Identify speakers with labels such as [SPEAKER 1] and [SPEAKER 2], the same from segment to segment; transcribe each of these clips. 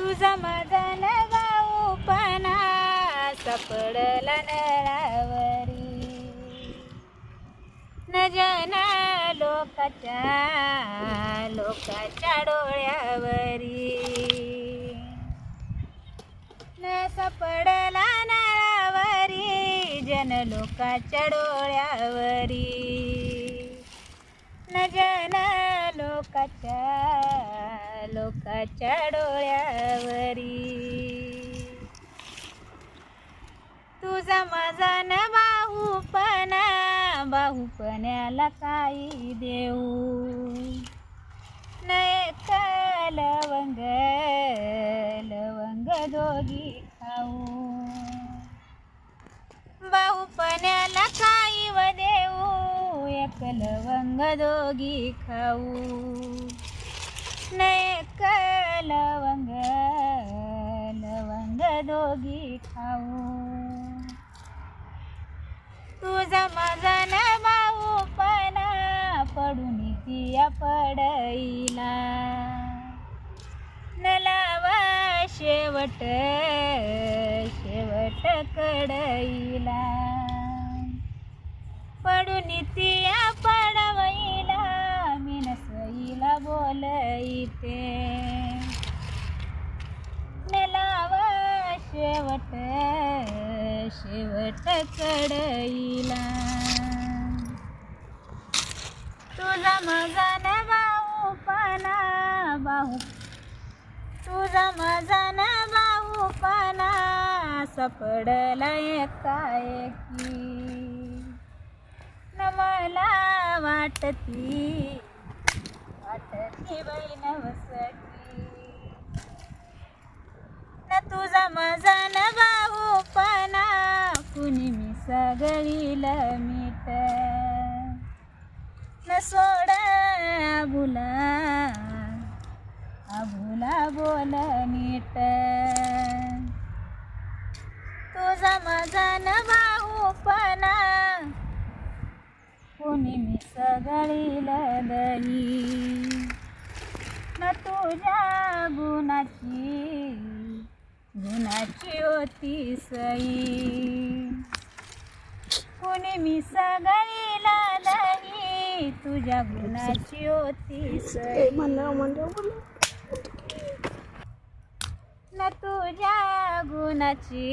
[SPEAKER 1] तुझा माझा भाऊ पणा सापडला नळावरी. न जना लोकाच्या लोकाच्या डोळ्यावरी. न सापडला नळावरी जन लोकाच्या डोळ्यावरी. न जना लोकाच्या लोकाच्या डोळ्यावरी. तुझा माझा न बाहूपणा बाहूपण्याला काही देऊ. न एक लवंग लवंग दोघी खाऊ. बाहूपण्याला काही व देऊ एक लवंग दोघी खाऊ. कृष्ण क लवंग लवंग दोघी खाऊ तुझा माझा न भाऊपणा पडून किया पडईला न लावा शेवट शेवट कडईला पडून ती गीते शेवट शेवट कडईला तुझा माझा न पाना भाऊ तुझा माझा न भाऊपणा काय की न मला वाटती बहीण वसकी न तुझा माझा न भाऊपणा कुणी मी सगळीला मीठ. न सोड भुला अभुला बोल नीट. तुझा माझा न भाऊपणा कुणी मी सगळीला दही. न तुझ्या गुणाची गुणाची होती सई. कुणी मी सगळीला दही तुझ्या गुणाची होती सई. न तुझ्या गुणाची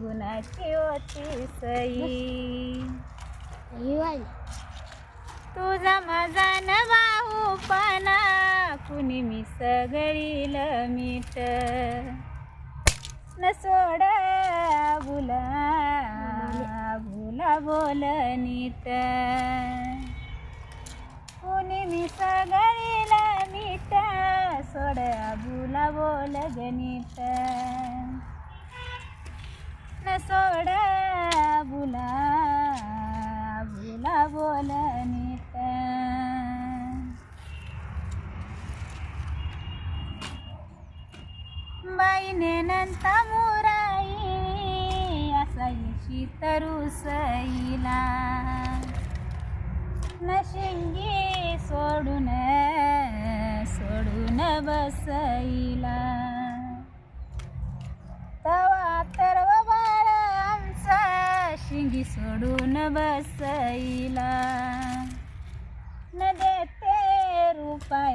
[SPEAKER 1] गुणाची होती सई. तुझा माझा न भाऊपणा कुणी मी सगळीला मीट न सोड बुला बुला बोल नीट. हो कुणी मी सगळीला मीट सोड बुला बोल गणित आईने नंता मुराई असायची तरुसईला न शिंगी सोडून सोडून बसईला. तवा तर बाळ आमचा शिंगी सोडून बसईला. न देते रुपाय